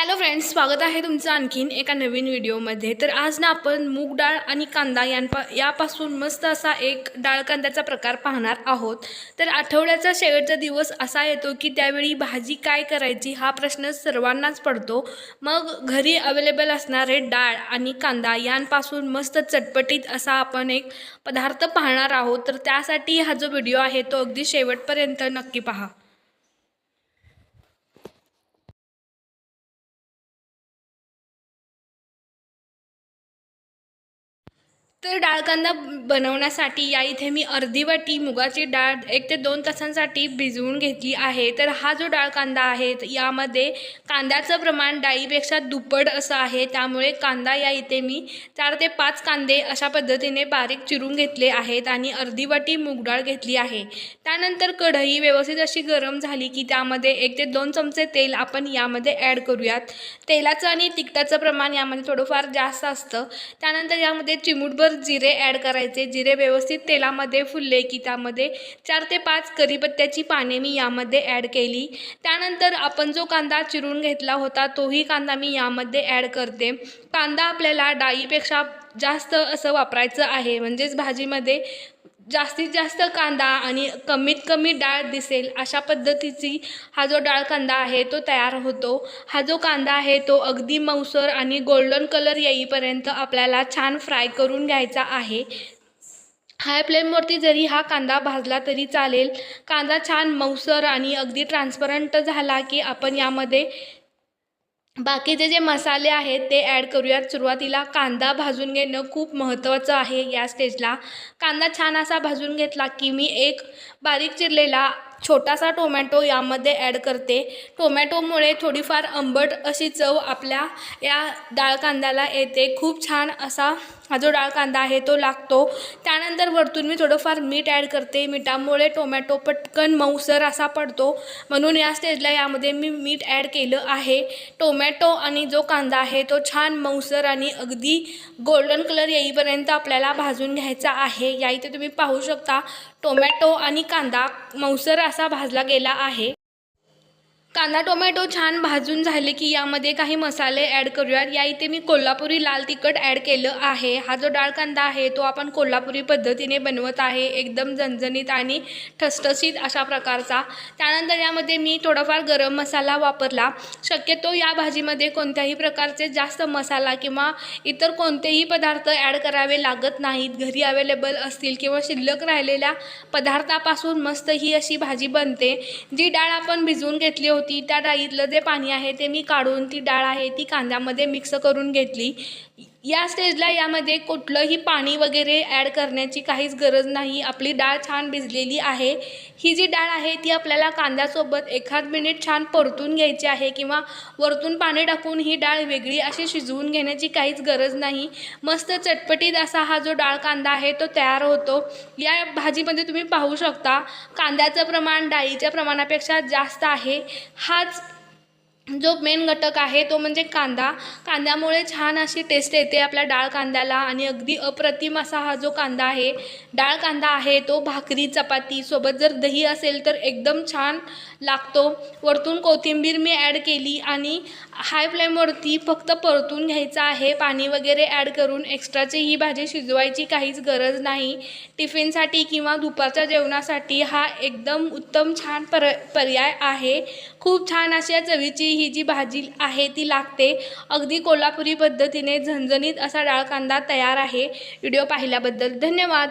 Hello friends स्वागत आहे तुमचं आणखीन एका नवीन व्हिडिओमध्ये. तर आज ना आपण मूग डाळ आणि कांदा यांपा यापासून मस्त असा एक डाळ कांद्याचा प्रकार पाहणार आहोत. तर आठवड्याचा शेवटचा दिवस असा येतो की त्यावेळी भाजी काय करायची हा प्रश्न सर्वांनाच पडतो. मग घरी अवेलेबल असणारे डाळ आणि कांदा यांपासून मस्त चटपटीत असा आपण एक पदार्थ पाहणार आहोत. तर त्यासाठी हा जो व्हिडिओ आहे तो अगदी शेवटपर्यंत नक्की पहा. तर डाळ कांदा बनवण्यासाठी या इथे मी अर्धी वाटी मुगाची डाळ एक ते दोन तासांसाठी भिजवून घेतली आहे. तर हा जो डाळ कांदा आहे यामध्ये कांद्याचं प्रमाण डाळीपेक्षा दुप्पट असं आहे. त्यामुळे कांदा या इथे मी चार ते पाच कांदे अशा पद्धतीने बारीक चिरून घेतले आहेत आणि अर्धी वाटी मूग डाळ घेतली आहे. त्यानंतर कढई व्यवस्थित अशी गरम झाली की त्यामध्ये एक ते दोन चमचे तेल आपण यामध्ये ॲड करूयात. तेलाचं आणि तिखटाचं प्रमाण यामध्ये थोडंफार जास्त असतं. त्यानंतर यामध्ये चिमूटभर जिरे ॲड करायचे. जिरे व्यवस्थित तेलामध्ये फुलले की त्यामध्ये चार ते पाच करीपत्त्याची पाने मी यामध्ये ॲड केली. त्यानंतर आपण जो कांदा चिरून घेतला होता तोही कांदा मी यामध्ये ॲड करते. कांदा आपल्याला डाळीपेक्षा जास्त असं वापरायचं आहे. म्हणजेच भाजीमध्ये जास्तीत जास्त कांदा आणि कमीत कमी डाळ दिसेल अशा पद्धतीची हा जो डाळ कांदा आहे तो तयार होतो. हा जो कांदा आहे तो अगदी मऊसर आणि गोल्डन कलर येईपर्यंत आपल्याला छान फ्राय करून घ्यायचा आहे. हाय फ्लेमवरती जरी हा कांदा भाजला तरी चालेल. कांदा छान मऊसर आणि अगदी ट्रान्सपरंट झाला की आपण यामध्ये बाकीचे जे मसाले आहेत ते ॲड करूयात. सुरुवातीला कांदा भाजून घेणं खूप महत्त्वाचं आहे या स्टेजला कांदा छान असा भाजून घेतला की मी एक बारीक चिरलेला छोटासा टोमॅटो यामध्ये ॲड करते. टोमॅटोमुळे थोडीफार आंबट अशी चव आपल्या या डाळ कांद्याला येते. खूप छान असा हा जो डाळ कांदा आहे तो लागतो. त्यानंतर वरतून मी थोडंफार मीठ ॲड करते. मिठामुळे टोमॅटो पटकन मऊसर असा पडतो. म्हणून या स्टेजला यामध्ये मी मीठ ॲड केलं आहे. टोमॅटो आणि जो कांदा आहे तो छान मऊसर आणि अगदी गोल्डन कलर येईपर्यंत आपल्याला भाजून घ्यायचा आहे. या इथे तुम्ही पाहू शकता टोमॅटो आणि कांदा मऊसर असा भाजला गेला आहे. कांदा टोमॅटो छान भाजून झाले की यामध्ये काही मसाले ॲड करूयात. या इथे मी कोल्हापुरी लाल तिखट ॲड केलं आहे. हा जो डाळ कांदा आहे तो आपण कोल्हापुरी पद्धतीने बनवत आहे. एकदम झणझणीत आणि ठसठसीत अशा प्रकारचा. त्यानंतर यामध्ये मी थोडाफार गरम मसाला वापरला. शक्यतो या भाजीमध्ये कोणत्याही प्रकारचे जास्त मसाला किंवा इतर कोणतेही पदार्थ ॲड करावे लागत नाहीत. घरी अवेलेबल असतील किंवा शिल्लक राहिलेल्या पदार्थापासून मस्त ही अशी भाजी बनते. जी डाळ आपण भिजवून घेतली होती त्या डाळीतलं जे पाणी आहे ते मी काढून ती डाळ आहे ती कांद्यामध्ये मिक्स करून घेतली. या स्टेजला यामध्ये कुठलंही पाणी वगैरे ॲड करण्याची काहीच गरज नाही. आपली डाळ छान भिजलेली आहे. ही जी डाळ आहे ती आपल्याला कांद्यासोबत एखाद मिनिट छान परतून घ्यायची आहे किंवा वरतून पाणी टाकून ही डाळ वेगळी अशी शिजवून घेण्याची काहीच गरज नाही. मस्त चटपटीत असा हा जो डाळ कांदा आहे तो तयार होतो. या भाजीमध्ये तुम्ही पाहू शकता कांद्याचं प्रमाण डाळीच्या प्रमाणापेक्षा जास्त आहे. हाच जो मेन घटक आहे तो म्हणजे कांदा. कांद्यामुळे छान अशी टेस्ट येते आपल्या डाळ कांद्याला आणि अगदी अप्रतिम असा हा जो कांदा आहे डाळ कांदा आहे तो भाकरी चपाती सोबत जर दही असेल तर एकदम छान लागतो. वरतून कोथिंबीर मी ॲड केली आणि हाय फ्लेमवरती फक्त परतून घ्यायचं आहे. पाणी वगैरे ॲड करून एक्स्ट्राची ही भाजी शिजवायची काहीच गरज नाही. टिफिनसाठी किंवा दुपारच्या जेवणासाठी हा एकदम उत्तम छान पर पर्याय आहे. खूप छान अशा चवीची ही जी भाजी आहे ती लागते. अगदी कोल्हापुरी पद्धतीने झणझणीत असा डाळ कांदा तयार आहे. व्हिडिओ पाहिल्याबद्दल धन्यवाद.